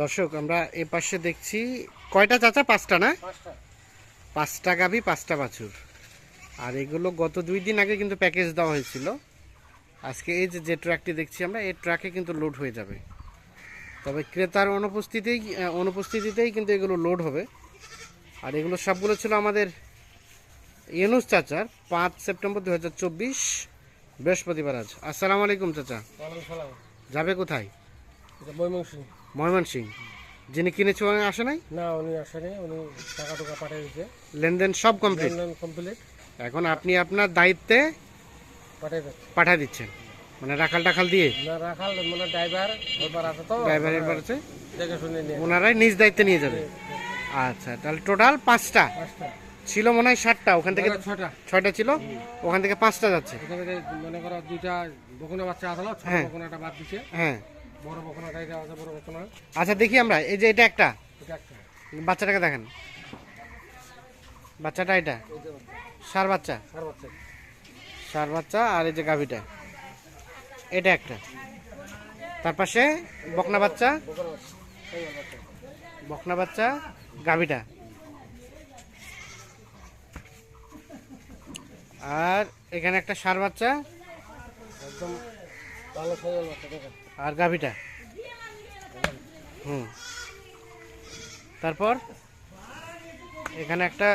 দর্শক আমরা এ পাশে দেখছি কয়টা চাচা? পাঁচটা না? পাঁচটা। গাভি পাঁচটা বাছুর। আর এগুলো গত দুই দিন আগে কিন্তু প্যাকেজ দেওয়া হয়েছিল। আজকে এই যে যে ট্রাকটি দেখছি আমরা এই ট্রাকে কিন্তু লোড হয়ে যাবে। তবে ক্রেতার অনুপস্থিতিতেই অনুপস্থিতিতেই কিন্তু এগুলো লোড হবে। আর এগুলো সবগুলো ছিল আমাদের ইউনুস চাচার পাঁচ সেপ্টেম্বর দু হাজার চব্বিশ বৃহস্পতিবার আজ। আসসালামু আলাইকুম চাচা। যাবে কোথায়? ময়মনসিং? যিনি কিনেছে উনি আসে নাই? না উনি আসেনি উনি টাকা টাকা পাঠিয়ে দিচ্ছে লেনদেন সব কমপ্লিট লেনদেন কমপ্লিট এখন আপনি আপনার দায়িত্বে পাঠিয়ে দিচ্ছে পাঠা দিচ্ছেন? মানে রাখাল টাখাল দিয়ে? না রাখাল মানে ড্রাইভার হেল্পার আছে তো। ড্রাইভারের আছে? দেখে শুনে নিয়ে ওনারাই নিজ দায়িত্বে নিয়ে যাবে? আচ্ছা তাহলে টোটাল পাঁচটা? পাঁচটা। ছিল মনে হয় ষাটটা ওখান থেকে ছটা ছয়টা। ছিল? ওখান থেকে পাঁচটা যাচ্ছে? থেকে মনে করো দুইটা বকুনা বাচ্চা আসলো ছোট হ্যাঁ। বকুনাটা বাদ দিচ্ছে হ্যাঁ। বড় বকুনাটা এটা আছে বড় বকুনা। আচ্ছা দেখি আমরা এই যে এটা একটা? এটা একটা। বাচ্চাটাকে দেখেন। বাচ্চাটা এটা? সার বাচ্চা? সার বাচ্চা। সার বাচ্চা আর এই যে গাভিটা। এটা একটা। তার পাশে বকনা বাচ্চা। বকুনা বাচ্চা। বকনা গাভিটা। আর এখানে একটা সার বাচ্চা। একদম ভালো বাচ্চা দেখেন। আর গাভিটা? হুম। তারপর এখানে একটা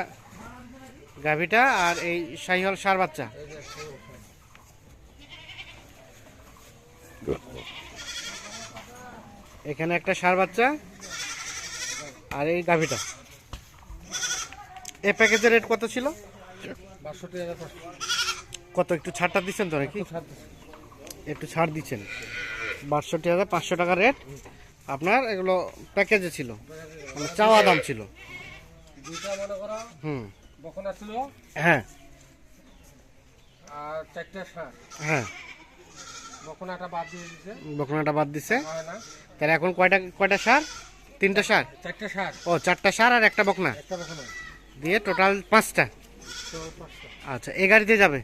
গাভিটা আর এই শাহিহল সার বাচ্চা। এখানে একটা সার বাচ্চা আর এই গাভিটা। এ প্যাকেজের রেট কত ছিল? কত একটু ছাড়টা দিচ্ছেন তো নাকি? একটু ছাড় দিচ্ছেন। বাষট্টি হাজার পাঁচশো টাকা রেট আপনার এগুলো প্যাকেজে ছিল। মানে চাওয়া দাম ছিল। হুম। বকুনা ছিল। হ্যাঁ। হ্যাঁ। বকুনাটা বাদ দিয়ে দিচ্ছে বকনাটা বাদ দিছে। তাহলে এখন কয়টা কয়টা সার? তিনটা সার? চারটে সার। ও চারটা সার আর একটা বকনা দিয়ে টোটাল পাঁচটা। আচ্ছা গাড়িতে যাবে।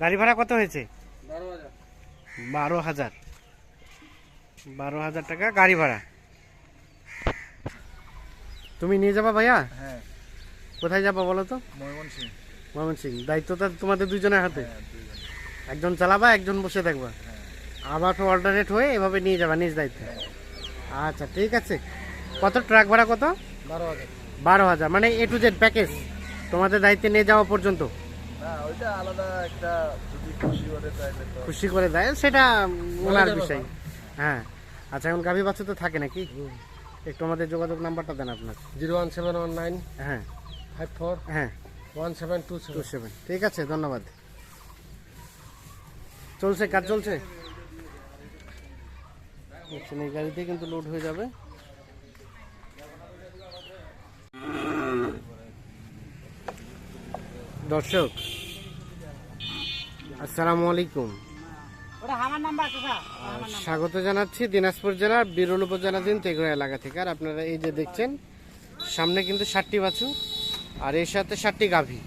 গাড়ি ভাড়া কত হয়েছে? বারো হাজার। বারো হাজার। বারো হাজার টাকা গাড়ি ভাড়া। তুমি নিয়ে যাবা ভাইয়া? হ্যাঁ। কোথায় যাবা বলো তো? ময়মনসিং। দায়িত্বটা তোমাদের দুজনের হাতে? একজন চালাবা একজন বসে থাকবা আবার তো অল্টারনেট হয়ে এভাবে নিয়ে যাবা নিজ দায়িত্বে। আচ্ছা ঠিক আছে। কত ট্রাক ভাড়া কত? বারো হাজার। বারো হাজার। মানে এ টু জেড প্যাকেজ তোমাদের দায়িত্বে নিয়ে যাওয়া পর্যন্ত। না ওইটা আলাদা একটা যদি খুশি করে তাহলে খুশি করে দেয় সেটা ওনার বিষয়। হ্যাঁ। আচ্ছা এখন গাভী বাচ্চা তো থাকে নাকি? একটু আমাদের যোগাযোগ নাম্বারটা দেন আপনার। Zero one seven one nine হ্যাঁ। ফাইভ ফোর হ্যাঁ। One seven two two seven. ঠিক আছে ধন্যবাদ। চলছে কাজ চলছে? এই গাড়িতে কিন্তু লোড হয়ে যাবে। দর্শক আসসালামু আলাইকুম। স্বাগত জানাচ্ছি দিনাজপুর জেলার বিরল উপজেলাধীন তেঘরা এলাকা থেকে। আর আপনারা এই যে দেখছেন সামনে কিন্তু ষাটটি বাছু আর এর সাথে ষাটটি গাভী।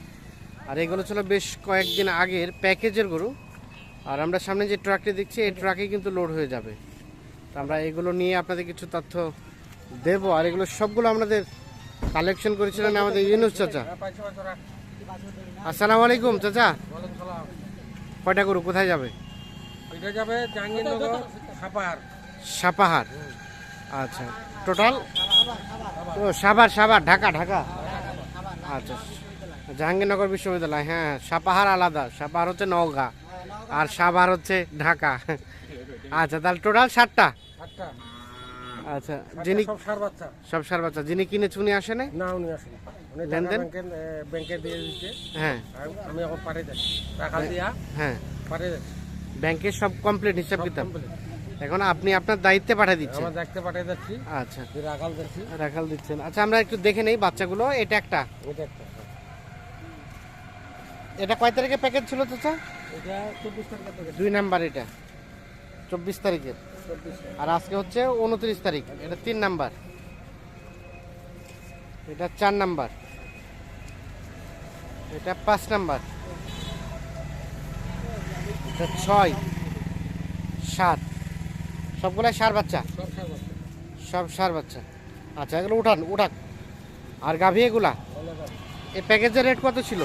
আর এগুলো ছিল বেশ কয়েকদিন আগের প্যাকেজের গরু। আর আমরা সামনে যে ট্রাকটি দেখছি এই ট্রাকে কিন্তু লোড হয়ে যাবে। তো আমরা এগুলো নিয়ে আপনাদের কিছু তথ্য দেবো। আর এগুলো সবগুলো আমাদের কালেকশন করেছিলেন আমাদের ইউনুস চাচা। আসসালামু আলাইকুম চাচা। কয়টা গরু কোথায় যাবে? এটা যাবে জাহাঙ্গীরনগর সাপাহার। সাপাহার। আচ্ছা টোটাল? ও সাভার সাভার ঢাকা ঢাকা। আচ্ছা জাহাঙ্গীরনগর বিশ্ববিদ্যালয় হ্যাঁ সাপাহার আলাদা সাপাহার হচ্ছে নওগাঁ আর সাভার হচ্ছে ঢাকা। আচ্ছা তাহলে টোটাল আটটা আচ্ছা যিনি সব সার বাচ্চা। সব সার বাচ্চা। যিনি কিনেছে উনি আসে নাই? না উনি আসেন উনি লেনদেন? ব্যাংকে দিয়ে দিচ্ছে। হ্যাঁ। আমি এখন পাঠিয়ে যাচ্ছি। টাকা দিয়া হ্যাঁ। পাঠিয়ে যাচ্ছি। ব্যাংকের সব কমপ্লিট হিসাব সব কিতাব। এখন আপনি আপনার দায়িত্বে পাঠিয়ে দিচ্ছেন? আমার দেখতে পাঠিয়ে যাচ্ছি। আচ্ছা। রাখাল যাচ্ছি। রাখাল দিচ্ছেন। আচ্ছা আমরা একটু দেখে নেই বাচ্চাগুলো। এটা একটা? এটা একটা এটা কয় তারিখে প্যাকেজ ছিল তো স্যার এটা চব্বিশ তারিখের থেকে দুই নাম্বার এটা। চব্বিশ তারিখের আর আজকে হচ্ছে উনত্রিশ তারিখ এটা তিন নাম্বার। এটা চার নাম্বার। এটা পাঁচ নাম্বার। এটা ছয় সাত। সবগুলাই সার বাচ্চা? সব সার বাচ্চা। সব সার বাচ্চা। আচ্ছা এগুলো উঠান উঠাক আর গাভী এগুলা? এই প্যাকেজের রেট কত ছিল?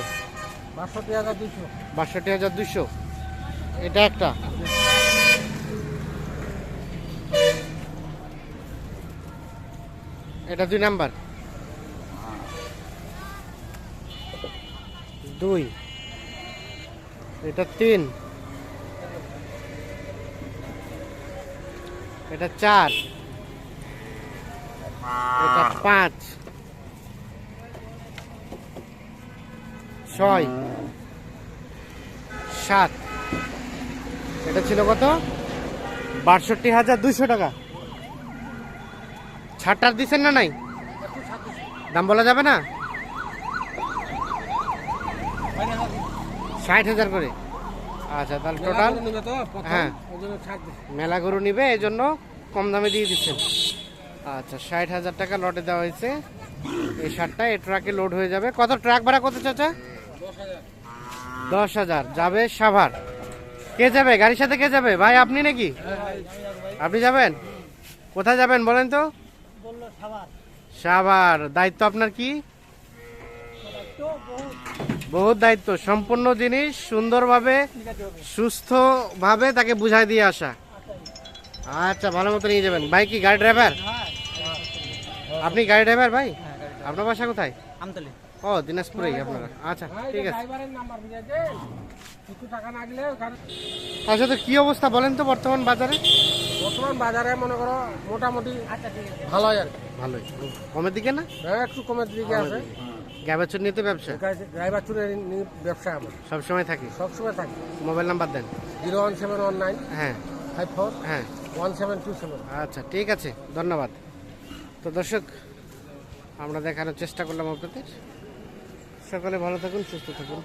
বাষট্টি হাজার দুশো বাষট্টি হাজার দুশো এটা একটা। এটা দুই নাম্বার। দুই। এটা তিন। এটা চার। এটা পাঁচ। ছয়। সাত। এটা ছিল কত? বাষট্টি হাজার দুইশো টাকা। ছাড়টার দিচ্ছেন না নাই? দাম বলা যাবে না? ষাট হাজার করে। আচ্ছা তাহলে টোটাল হ্যাঁ। মেলা গরু নিবে এই জন্য কম দামে দিয়ে দিচ্ছেন আচ্ছা ষাট হাজার টাকা লটে দেওয়া হয়েছে। এই শার্টটা এই ট্রাকে লোড হয়ে যাবে। কত ট্রাক ভাড়া কত চাচা দশ হাজার। যাবে সাভার। কে যাবে? গাড়ির সাথে কে যাবে? ভাই আপনি নাকি? আপনি যাবেন? কোথায় যাবেন বলেন তো? সাভার। দায়িত্ব আপনার কি? বহুত। দায়িত্ব সম্পূর্ণ জিনিস সুন্দরভাবে সুস্থভাবে তাকে বুঝাই দিয়ে আসা। আচ্ছা ভালো মতো নিয়ে যাবেন। ভাই কি গাড়ি ড্রাইভার? আপনি গাড়ি ড্রাইভার ভাই? আপনার বাসা কোথায়? আমতলি। ও দিনাজপুরেই আপনারা। আচ্ছা ঠিক আছে। আচ্ছা তো কি অবস্থা বলেন তো বর্তমান বাজারে? বর্তমান বাজারে মনে করো মোটামুটি ভালোই আর। ভালোই। কমের দিকে না? হ্যাঁ একটু কমের দিকে আছে। গ্যাবেচর নিয়ে তো ব্যবসা? ব্যবসা আমার। সবসময় থাকি? সবসময় থাকি। মোবাইল নাম্বার দেন। Zero one seven one nine হ্যাঁ। ফাইভ ফোর হ্যাঁ। One seven two seven. আচ্ছা ঠিক আছে। ধন্যবাদ। তো দর্শক আমরা দেখানোর চেষ্টা করলাম আপনাদের। সকলে ভালো থাকুন সুস্থ থাকুন।